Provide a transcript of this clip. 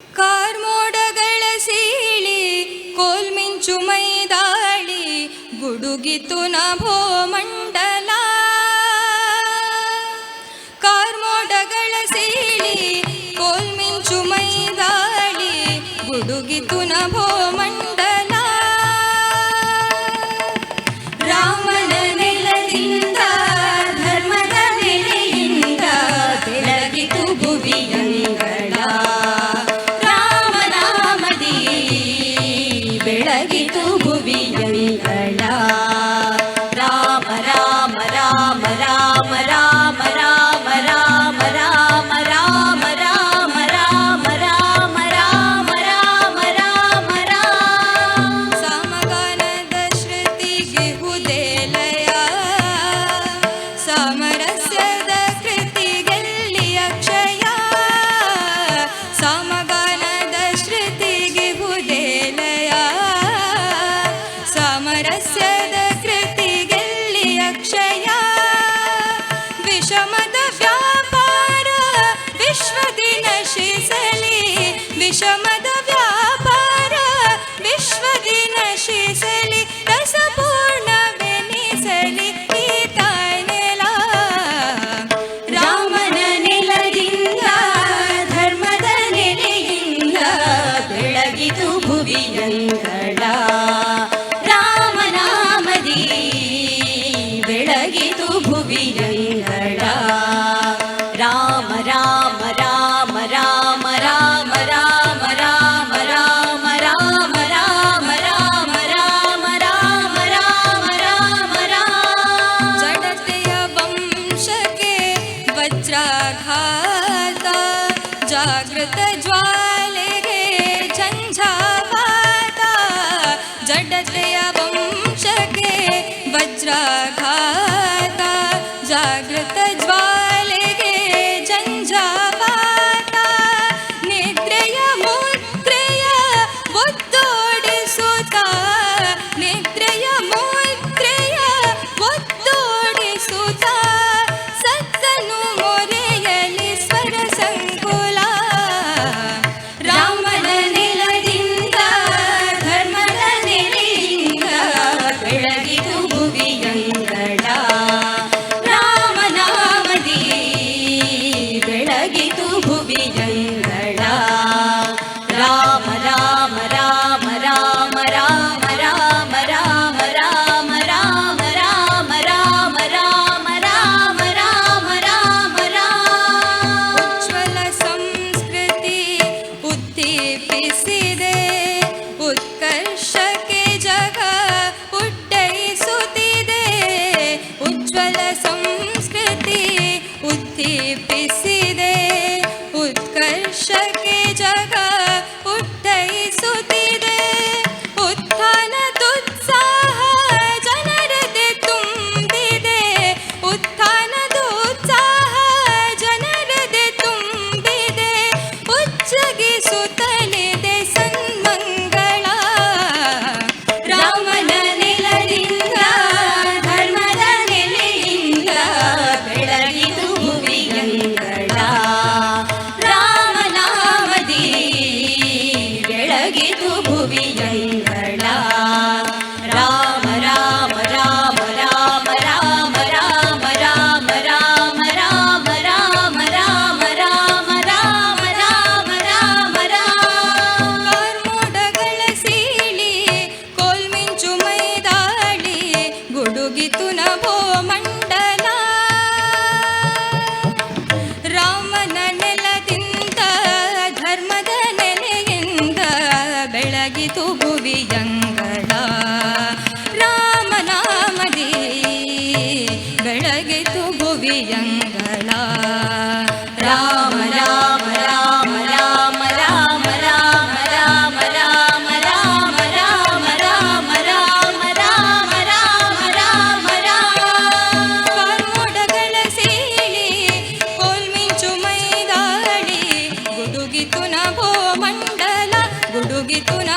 ಕಾರ್ಮೋಡಗಳ ಸೀಳಿ ಕೋಲ್ಮಿಂಚು ಮೈದಾಳಿ ಗುಡುಗಿತು ನಭೋ ಮಂಡಲ. ಕಾರ್ಮೋಡಗಳ ಸೀಳಿ ಕೋಲ್ಮಿಂಚು ಮೈದಾಳಿ ಗುಡುಗಿತು ನಭೋ ವಿಷಮದ ವ್ಯಾಪಾರ ವಿಶ್ವದಿ ನಶಿಸಲಿ ವಿಷಮದ ವ್ಯಾಪಾರ ವಿಶ್ವದಿ ನಶಿಸಲಿ ರಸಪೂರ್ಣವೆನಿಸಲಿ ಈ ತಾಯ್ನೆಲ. ರಾಮನ ನೆಲದಿಂದ, ಧರ್ಮದ ನೆಲೆಯಿಂದ ಬೆಳಗಿತು ಭುವಿಯಂಗಳ ರಾಮನಾಮದಿ ಬೆಳಗಿತು ಭುವಿಯಂಗಳ वज्राघाता जागृत ज्वाले झञ्झावाता जडतया ಬೆಳಗಿತು ಭುವಿಯಂಗಳ ರಾಮ ರಾಮ ರಾಮ ರಾಮ ರಾಮ ರಾಮ ರಾಮ ರಾಮ ರಾಮ ರಾಮ ರಾಮ ರಾಮ ರಾಮ ರಾಮ ರಾಮ ರಾಮ ಉಜ್ವಲ ಸಂಸ್ಕೃತಿ ಉದ್ದೀಪಿಸಿದೆ ಉತ್ಕರ್ಷಕ್ಕೆ ಜಗ ಉಡ್ಡಯಿಸುತ್ತಿದೆ ಉಜ್ವಲ ಸಂಸ್ಕೃತಿ ಉದ್ದೀಪಿಸಿದೆ ಭುವಿಯಂಗಳ ರಾಮನಾಮದಿ ಬೆಳಗಿತು ಭುವಿಯಂಗಳ ರಾಮ ರಾಮ ರಾಮ ರಾಮ ರಾಮ ರಾಮ ರಾಮ ರಾಮ ರಾಮ ರಾಮ ರಾಮ ರಾಮ ರಾಮ ರಾಮ ರಾಮ ರಾಮ ಕಾರ್ಮೋಡಗಳ ಸೀಳಿ ಕೋಲ್ಮಿಂಚು ಮೈದಾಳಿ ಗುಡುಗಿತು ನಭೋ ಮಂಡಲ ಗುಡುಗಿತು ನಭೋ